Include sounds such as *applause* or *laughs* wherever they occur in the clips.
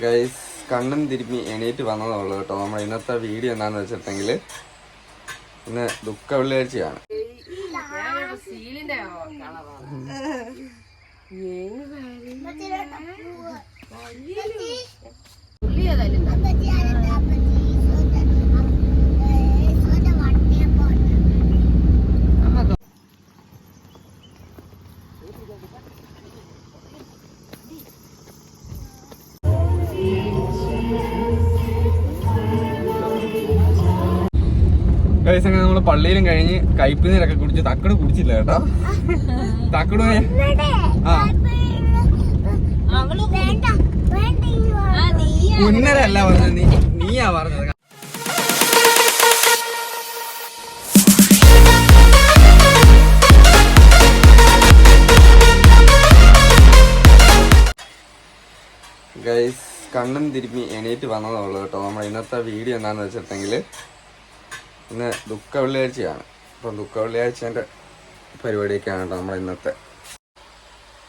Guys കണ്ണും തിരുമ്മി എണീറ്റ് വന്നതുള്ളൂ കേട്ടോ. നമ്മുടെ ഇന്നത്തെ വീഡിയോ എന്താണെന്ന് വെച്ചിട്ടുണ്ടെങ്കിൽ ഇന്ന് ദുഃഖ വെള്ളിയാഴ്ചയാണ് പുള്ളി ഏതായാലും പള്ളിയിലും കഴിഞ്ഞ് കയ്പിനീരൊക്കെ കുടിച്ച് തക്കട് കുടിച്ചില്ല കേട്ടോ. തക്കട് ആ. പറഞ്ഞത്. നീ നീയാ പറഞ്ഞത്. ഗൈസ് കണ്ണും തിരുമ്മി എണീറ്റ് വന്നതേ ഉള്ളൂ കേട്ടോ. നമ്മുടെ ഇന്നത്തെ വീഡിയോ എന്താണെന്ന് വെച്ചിട്ടുണ്ടെങ്കിൽ ഇന്ന് ദുഃഖ വെള്ളിയാഴ്ചയാണ്. അപ്പം ദുഃഖ വെള്ളിയാഴ്ചന്റെ പരിപാടിയൊക്കെയാണ് കേട്ടോ നമ്മുടെ ഇന്നത്തെ.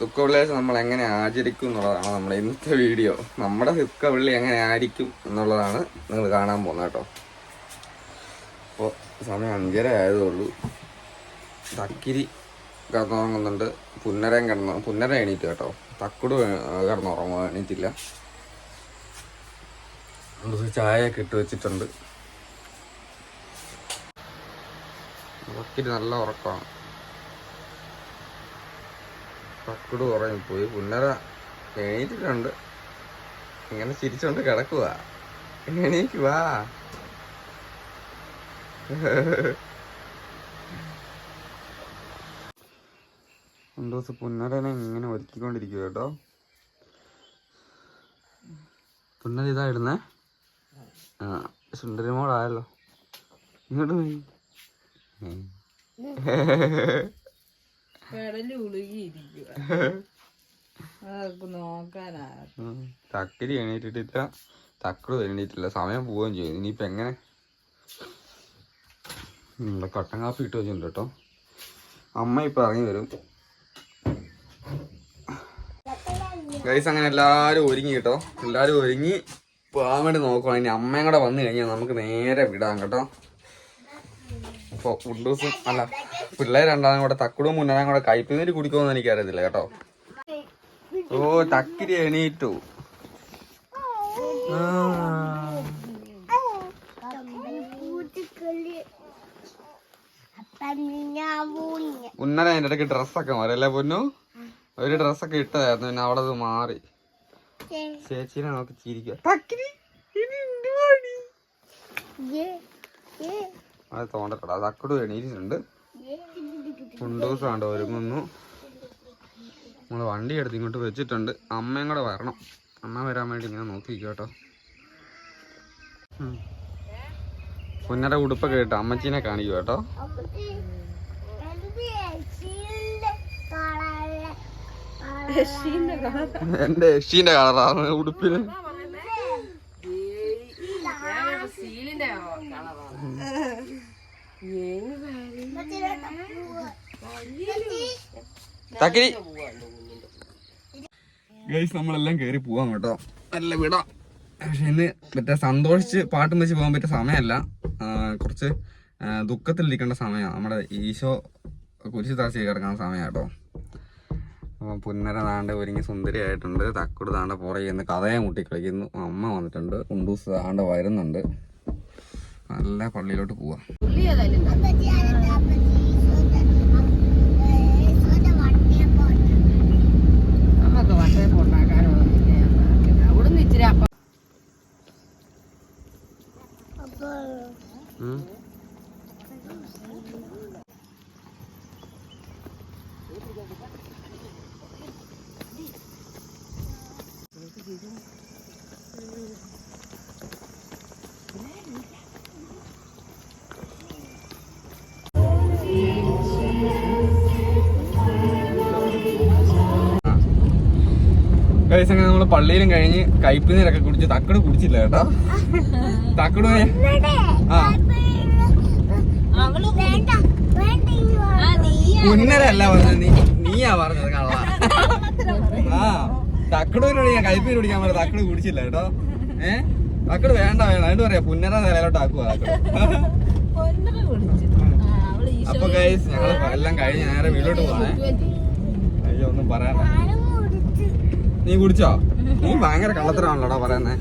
ദുഃഖ വെള്ളിയാഴ്ച നമ്മൾ എങ്ങനെ ആചരിക്കും എന്നുള്ളതാണ് നമ്മുടെ ഇന്നത്തെ വീഡിയോ. നമ്മുടെ ദുഃഖ വെള്ളി എങ്ങനെ ആയിരിക്കും എന്നുള്ളതാണ് നിങ്ങൾ കാണാൻ പോകുന്നത് കേട്ടോ. അപ്പോൾ സമയം അഞ്ചര ആയതുള്ളൂ തക്കിരി കിടന്നുറങ്ങുന്നുണ്ട് പുന്നരം കിടന്നു പുന്നര എണീറ്റ് കേട്ടോ. തക്കുട് കിടന്നുറങ്ങുക എണീറ്റില്ല. കുറച്ച് ചായയൊക്കെ ഇട്ട് നല്ല ഉറക്കമാണ്. പക്കട് ഉറങ്ങി പോയി പുന്നര എണീറ്റിട്ടുണ്ട്. ഇങ്ങനെ ചിരിച്ചോണ്ട് കിടക്കുക എണീക്ക് വാ. രണ്ടു ദിവസം പുന്നരനെ ഇങ്ങനെ ഒരുക്കിക്കൊണ്ടിരിക്കുക കേട്ടോ. പുന്നര ഇതാ ഇടുന്നേ. ആ സുന്ദരി മോളായല്ലോ ഇങ്ങോട്ട് തക്കരി എണീറ്റിട്ടില്ല തക്കൾ എണീറ്റില്ല സമയം പോവുകയും ചെയ്യും ഇനിയിപ്പോ എങ്ങനെ? ഇവിടെ കട്ടൻ കാപ്പി ഇട്ട് വെച്ചിട്ടുണ്ട് കേട്ടോ. അമ്മ ഇപ്പൊ ഇറങ്ങി വരും. ഗൈസ് അങ്ങനെ എല്ലാരും ഒരുങ്ങി കേട്ടോ. എല്ലാരും ഒരുങ്ങി. പോകാൻ വേണ്ടി നോക്കുവാണെങ്കിൽ അമ്മയും കൂടെ വന്നു കഴിഞ്ഞാൽ നമുക്ക് നേരെ വിടാം കേട്ടോ. അപ്പോൾ ഉണ്ടൂസും അല്ല പിള്ളേർ രണ്ടാളും കൂടെ തക്കുടും മുന്നേരം കൂടെ കയ്പിനീര് കുടിക്കുമെന്ന് എനിക്കറിയത്തില്ല കേട്ടോ. ഓ തക്കിരി എണീറ്റു. ഉന്നര അതിന്റെ ഇടയ്ക്ക് ഡ്രസ്സൊക്കെ മാറി അല്ലേ പൊന്നു? ഒരു ഡ്രസ്സൊക്കെ ഇട്ടതായിരുന്നു പിന്നെ അവിടെ അത് മാറി. ചേച്ചീനെ നോക്കി ചിരിക്കുക തക്കിരി ഇനി തോണ്ടക്കട. അത് അക്കട് എണീറ്റിട്ടുണ്ട്. കുണ്ടൂസ് കണ്ടോ ഒരുങ്ങുന്നു. നമ്മൾ വണ്ടി എടുത്ത് ഇങ്ങോട്ട് വെച്ചിട്ടുണ്ട്. അമ്മയും കൂടെ വരണം. അമ്മ വരാൻ വേണ്ടി ഇങ്ങനെ നോക്കി കേട്ടോ. പുന്നര ഉടുപ്പൊക്കെ കേട്ടോ അമ്മച്ചീനെ കാണിക്കും കേട്ടോ. എന്റെ യക്ഷീന്റെ കളറാണ് ഉടുപ്പിന് സീലിന്റെ കളറാണ് തക്കിരി ഗൈസ് നമ്മളെല്ലാം കയറി പോവാം കേട്ടോ. നല്ല വിടാം. പക്ഷെ ഇന്ന് മറ്റേ സന്തോഷിച്ച് പാട്ടും വെച്ച് പോകാൻ പറ്റിയ സമയമല്ല. ആ, കുറച്ച് ദുഃഖത്തിൽ ദുഃഖത്തിലിരിക്കേണ്ട സമയമാണ് നമ്മുടെ ഈശോ കുരിശ് താശി കിടക്കുന്ന സമയമാണ് കേട്ടോ. അപ്പം പുന്നര താണ്ട ഒരുങ്ങി സുന്ദരിയായിട്ടുണ്ട്. തക്കുട് താണ്ട പുറകെ നിന്ന് കഥയെ മുട്ടി കളിക്കുന്നു. അമ്മ വന്നിട്ടുണ്ട്. ഉണ്ടൂസ് താണ്ട വരുന്നുണ്ട്. നല്ല പള്ളിയിലോട്ട് പോവാം. ഗൈസ് അങ്ങനെ നമ്മൾ പള്ളിയിലും കഴിഞ്ഞ് കയ്പിനീരൊക്കെ കുടിച്ച് തക്കട് കുടിച്ചില്ല കേട്ടോ. തക്കട് ആ. പറഞ്ഞത്. നീ നീയാ പറഞ്ഞത് കള്ള. ആ തക്കടൂരോട് ഞാൻ കൈപ്പീര് കുടിക്കാൻ പറഞ്ഞു തക്കട് കുടിച്ചില്ല കേട്ടോ. ഏ? തക്കട് വേണ്ട വേണ്ട. എന്നിട്ട് പറയാ പുന്നര നിലയിലോട്ട് ആക്കുക അപ്പൊ ഗൈസ് ഞങ്ങൾ എല്ലാം കഴിഞ്ഞ് നേരെ വീട്ടിലോട്ട് പോണേ. അയ്യോ ഒന്നും പറയാൻ നീ കുടിച്ചോ? നീ ഭയങ്കര കള്ളത്തരാണല്ലോടാ പറയുന്നേ.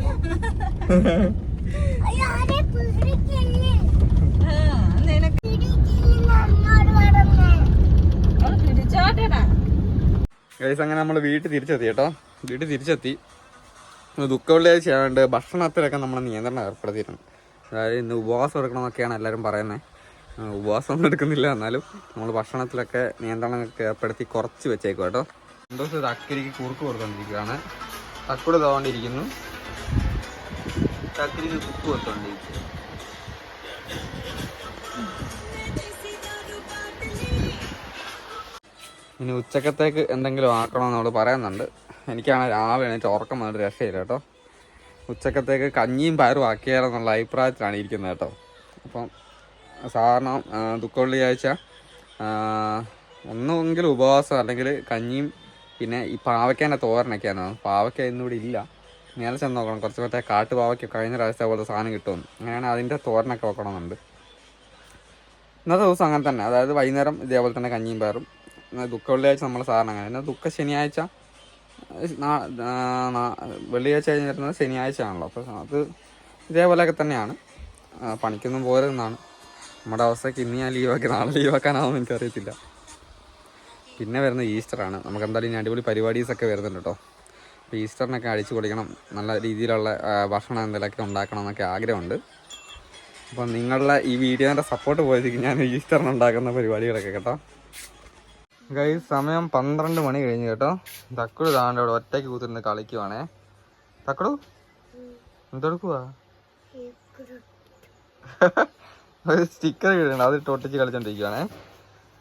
ഗൈസ് അങ്ങനെ നമ്മൾ വീട്ടിൽ തിരിച്ചെത്തി കേട്ടോ. വീട്ടിൽ തിരിച്ചെത്തി. ഇന്ന് ദുഃഖ വെള്ളിയാഴ്ച ആയതുകൊണ്ട് ഭക്ഷണത്തിലൊക്കെ നമ്മൾ നിയന്ത്രണം ഏർപ്പെടുത്തിയിട്ടുണ്ട്. അതായത് ഇന്ന് ഉപവാസം എടുക്കണമെന്നൊക്കെയാണ് എല്ലാവരും പറയുന്നത് ഉപവാസം ഒന്നും എടുക്കുന്നില്ല. എന്നാലും നമ്മൾ ഭക്ഷണത്തിലൊക്കെ നിയന്ത്രണമൊക്കെ ഏർപ്പെടുത്തി കുറച്ച് വെച്ചേക്കും കേട്ടോ. ദിവസം ഇത് അക്കരിക്ക് കുറുക്ക് കൊടുത്തോണ്ടിരിക്കുകയാണ്. തക്കുട തോണ്ടിരിക്കുന്നു തക്കരിക്ക് കുക്ക് കൊടുത്തോണ്ടിരിക്കുക ഇനി ഉച്ചക്കത്തേക്ക് എന്തെങ്കിലും ആക്കണമെന്ന് അവൾ പറയുന്നുണ്ട്. എനിക്കാണ് രാവിലെ എണീറ്റ് ഉറക്കം വന്നിട്ട് രക്ഷയില്ല കേട്ടോ. ഉച്ചക്കത്തേക്ക് കഞ്ഞിയും പയറും ആക്കിയാലെന്നുള്ള അഭിപ്രായത്തിലാണ് ഇരിക്കുന്നത് കേട്ടോ. അപ്പം സാധാരണ ആ, ദുഃഖ വെള്ളിയാഴ്ച ഒന്നുമെങ്കിലും ഉപവാസം അല്ലെങ്കിൽ കഞ്ഞിയും പിന്നെ ഈ പാവയ്ക്കേന്റെ തോരനൊക്കെയാണ്. പാവയ്ക്ക ഇന്നിവിടെ ഇല്ല. നേരെ ചെന്ന് നോക്കണം. കുറച്ച് മറ്റേ കാട്ടുപാവയ്ക്ക് കഴിഞ്ഞ പ്രാവശ്യത്തെ പോലത്തെ സാധനം കിട്ടും അങ്ങനെയാണ് അതിന്റെ തോരനൊക്കെ വെക്കണമെന്നുണ്ട്. ഇന്നത്തെ ദിവസം അങ്ങനെ തന്നെ. അതായത് വൈകുന്നേരം ഇതേപോലെ തന്നെ കഞ്ഞിയും പയറും. ദുഃഖ വെള്ളിയാഴ്ച നമ്മൾ സാധാരണ അങ്ങനെ. എന്നാൽ ദുഃഖ ശനിയാഴ്ച വെള്ളിയാഴ്ച കഴിഞ്ഞ് വരുന്നത് ശനിയാഴ്ച ആണല്ലോ അപ്പോൾ അത് ഇതേപോലെയൊക്കെ തന്നെയാണ്. പണിക്കൊന്നും പോരുന്നതാണ് നമ്മുടെ അവസ്ഥയ്ക്ക് ഇന്ന് ഞാൻ ലീവാക്കി നാളെ ലീവാക്കാനാവുമെന്ന് എനിക്കറിയത്തില്ല. പിന്നെ വരുന്ന ഈസ്റ്റർ ആണ് നമുക്ക് എന്തായാലും ഇനി അടിപൊളി പരിപാടീസൊക്കെ വരുന്നുണ്ട് കേട്ടോ അപ്പോൾ ഈസ്റ്ററിനൊക്കെ അടിച്ചു പൊളിക്കണം. നല്ല രീതിയിലുള്ള ഭക്ഷണം എന്തെങ്കിലുമൊക്കെ ഉണ്ടാക്കണം എന്നൊക്കെ ആഗ്രഹമുണ്ട്. അപ്പം നിങ്ങളുടെ ഈ വീഡിയോന്റെ സപ്പോർട്ട് പോയിരിക്കും ഞാൻ ഈസ്റ്ററിന് ഉണ്ടാക്കുന്ന പരിപാടികളൊക്കെ കേട്ടോ. ഗൈ സമയം പന്ത്രണ്ട് മണി കഴിഞ്ഞ് കേട്ടോ. തക്കുടു താണ്ട് ഇവിടെ ഒറ്റയ്ക്ക് കൂത്തിരുന്ന് കളിക്കുവാണേ. തക്കുടു എന്തെടുക്കുവാ? *laughs* ഒരു സ്റ്റിക്കർ കിട്ടുന്നുണ്ട് അത് ഇട്ട് ഒട്ടിച്ച് കളിച്ചോണ്ടിരിക്കുവാണേ.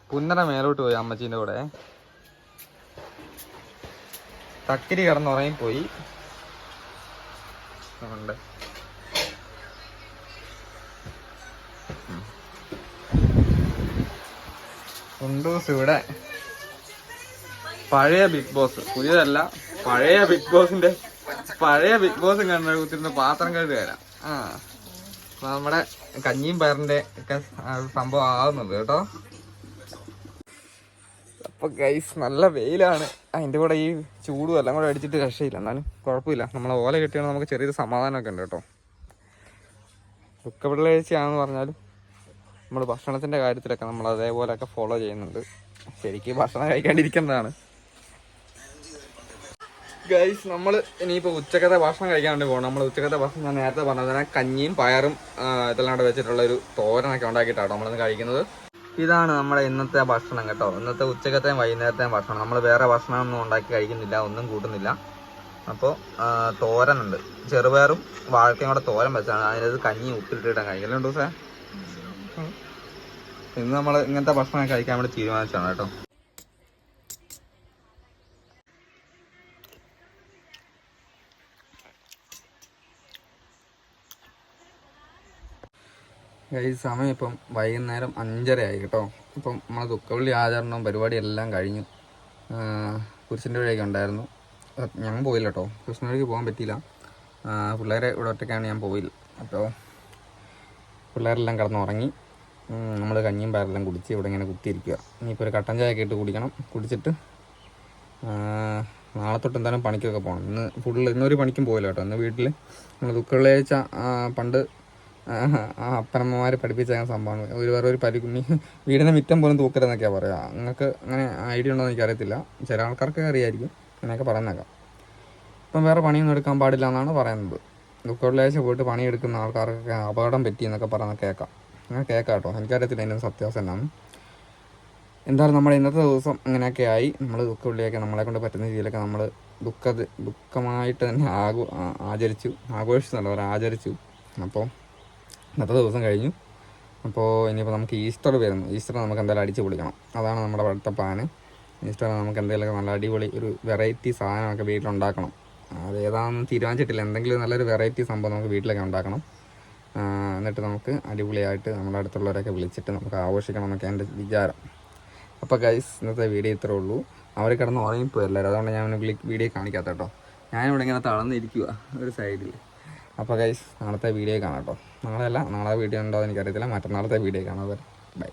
പുന്നര മേലോട്ട് പോയി അമ്മച്ചീന്റെ കൂടെ. തക്കിരി കിടന്നുറങ്ങിപ്പോയി. ഉണ്ട്. കുണ്ടൂസ് ഇവിടെ. പഴയ ബിഗ് ബോസ്. പുതിയതല്ല പഴയ ബിഗ് ബോസിന്റെ പഴയ ബിഗ് ബോസ് കണ്ട പാത്രം പാത്രം വരാം ആ. നമ്മുടെ കഞ്ഞിയും പയറിന്റെ ഒക്കെ സംഭവം ആവുന്നുണ്ട് കേട്ടോ. അപ്പൊ ഗൈസ് നല്ല വെയിലാണ്. അതിന്റെ കൂടെ ഈ ചൂടും എല്ലാം കൂടെ അടിച്ചിട്ട് രക്ഷയില്ല. എന്നാലും കുഴപ്പമില്ല. നമ്മളെ ഓല കിട്ടിയാണ് നമുക്ക് ചെറിയൊരു സമാധാനമൊക്കെ ഉണ്ട് കേട്ടോ. ദുഃഖപിള്ളേഴ്ചയാണെന്ന് പറഞ്ഞാലും നമ്മൾ ഭക്ഷണത്തിന്റെ കാര്യത്തിലൊക്കെ നമ്മൾ അതേപോലെയൊക്കെ ഫോളോ ചെയ്യുന്നുണ്ട്. ശരിക്കും ഭക്ഷണം കഴിക്കാണ്ടിരിക്കേണ്ടതാണ് ഗൈസ് നമ്മൾ ഇനിയിപ്പോൾ ഉച്ചക്കത്തെ ഭക്ഷണം കഴിക്കാൻ വേണ്ടി പോകണം നമ്മൾ ഉച്ചക്കത്തെ ഭക്ഷണം ഞാൻ നേരത്തെ പറഞ്ഞത് തന്നെ കഞ്ഞിയും പയറും ഇതെല്ലാം കൂടെ വെച്ചിട്ടുള്ള ഒരു തോരനൊക്കെ ഉണ്ടാക്കിയിട്ടാണ് നമ്മളിന്ന് കഴിക്കുന്നത്. ഇതാണ് നമ്മുടെ ഇന്നത്തെ ഭക്ഷണം കേട്ടോ. ഇന്നത്തെ ഉച്ചക്കത്തെയും വൈകുന്നേരത്തെയും ഭക്ഷണം. നമ്മൾ വേറെ ഭക്ഷണമൊന്നും ഉണ്ടാക്കി കഴിക്കുന്നില്ല ഒന്നും കൂട്ടുന്നില്ല. അപ്പോൾ തോരനുണ്ട്. ചെറുപയറും വാഴക്കയും കൂടെ തോരൻ വെച്ചാണ്. അതിനകത്ത് കഞ്ഞി ഉപ്പിട്ടിട്ടാണ് കഴിക്കലുണ്ട് ദിവസം ഇന്ന് നമ്മൾ ഇങ്ങനത്തെ ഭക്ഷണം കഴിക്കാൻ വേണ്ടി തീരുമാനിച്ചാണ് കേട്ടോ. ഈ സമയം ഇപ്പം വൈകുന്നേരം അഞ്ചര ആയി കേട്ടോ. ഇപ്പം നമ്മളെ ദുഃഖവിളി പരിപാടി എല്ലാം കഴിഞ്ഞു. കുരിശിന്റെ വഴിയൊക്കെ ഉണ്ടായിരുന്നു. ഞാൻ പോയില്ല കേട്ടോ. കുരിശിന്റെ വഴിക്ക് പോകാൻ പറ്റിയില്ല. പിള്ളേരെ ഇവിടെ ഒറ്റയ്ക്കാണ് ഞാൻ പോയില്ല അപ്പോൾ പിള്ളേരെല്ലാം കിടന്നുറങ്ങി. നമ്മൾ കഞ്ഞിയും പയറെല്ലാം കുടിച്ച് ഇവിടെ ഇങ്ങനെ കുത്തിയിരിക്കുക ഇനിയിപ്പോൾ ഒരു കട്ടൻ ചായ ഒക്കെ ഇട്ട് കുടിക്കണം. കുടിച്ചിട്ട് നാളെ തൊട്ട് എന്തായാലും പണിക്കൊക്കെ പോകണം ഇന്ന് ഫുള്ള് ഇന്നൊരു പണിക്കും പോയില്ല കേട്ടോ. ഇന്ന് വീട്ടിൽ നമ്മൾ ദുഃഖവിളിയാഴ്ച പണ്ട് ആ അപ്പനമ്മമാർ പഠിപ്പിച്ച സംഭവമാണ്. ഒരു വേറെ ഒരു പരികുഞ്ഞി വീടിന്റെ മിറ്റം പോലും തൂക്കരുതെന്നൊക്കെയാണ് പറയുക നിങ്ങൾക്ക് അങ്ങനെ ഐഡിയ ഉണ്ടോ എന്ന് എനിക്കറിയത്തില്ല. ചില ആൾക്കാർക്ക് അറിയായിരിക്കും. അങ്ങനെയൊക്കെ പറയുന്നേക്കാം. ഇപ്പം വേറെ പണിയൊന്നും എടുക്കാൻ പാടില്ല എന്നാണ് പറയുന്നത്. ദുഃഖവെള്ളിയാഴ്ച പോയിട്ട് പണിയെടുക്കുന്ന ആൾക്കാർക്കൊക്കെ അപകടം പറ്റി എന്നൊക്കെ പറയുന്ന കേൾക്കാം അങ്ങനെ കേൾക്കാം കേട്ടോ എനിക്കറിയത്തില്ല അതിന്റെ സത്യാവസ്ഥ എന്നാണ്. എന്തായാലും നമ്മുടെ ഇന്നത്തെ ദിവസം അങ്ങനെയൊക്കെ ആയി. നമ്മൾ ദുഃഖവെള്ളിയൊക്കെ നമ്മളെ കൊണ്ട് പറ്റുന്ന രീതിയിലൊക്കെ നമ്മൾ ദുഃഖ ദുഃഖമായിട്ട് തന്നെ ആഘോ ആചരിച്ചു ആചരിച്ചു. എന്നല്ല പറയാം ആചരിച്ചു. അപ്പോൾ ഇന്നത്തെ ദിവസം കഴിഞ്ഞു. അപ്പോൾ ഇനിയിപ്പോൾ നമുക്ക് ഈസ്റ്റർ വരുന്നു. ഈസ്റ്റർ നമുക്ക് എന്തായാലും അടിച്ച് പൊളിക്കണം. അതാണ് നമ്മുടെ അടുത്ത പ്ലാന് ഈസ്റ്റർ നമുക്ക് എന്തെങ്കിലുമൊക്കെ നല്ല അടിപൊളി ഒരു വെറൈറ്റി സാധനമൊക്കെ വീട്ടിലുണ്ടാക്കണം. അത് ഏതാണെന്ന് തീരുമാനിച്ചിട്ടില്ല. എന്തെങ്കിലും നല്ലൊരു വെറൈറ്റി സംഭവം നമുക്ക് വീട്ടിലൊക്കെ ഉണ്ടാക്കണം. എന്നിട്ട് നമുക്ക് അടിപൊളിയായിട്ട് നമ്മുടെ അടുത്തുള്ളവരൊക്കെ വിളിച്ചിട്ട് നമുക്ക് ആഘോഷിക്കണം എന്നൊക്കെ എന്റെ വിചാരം. അപ്പോൾ ഗൈസ് ഇന്നത്തെ വീഡിയോ ഇത്രേ ഉള്ളൂ. അവർ കിടന്ന് ഉറങ്ങിപ്പോയല്ലോ? അതുകൊണ്ട് ഞാൻ വീഡിയോ കാണിക്കാത്ത കേട്ടോ. ഞാനിവിടെ ഇങ്ങനെ തളർന്നിരിക്കുക ഒരു സൈഡിൽ അപ്പോൾ ഗൈസ് നാളത്തെ വീഡിയോ കാണാം കേട്ടോ നാളെ അല്ല നാളെ വീഡിയോ ഉണ്ടോ എന്ന് എനിക്കറിയത്തില്ല. മറ്റന്നാളത്തെ വീഡിയോ കാണാം. ബൈ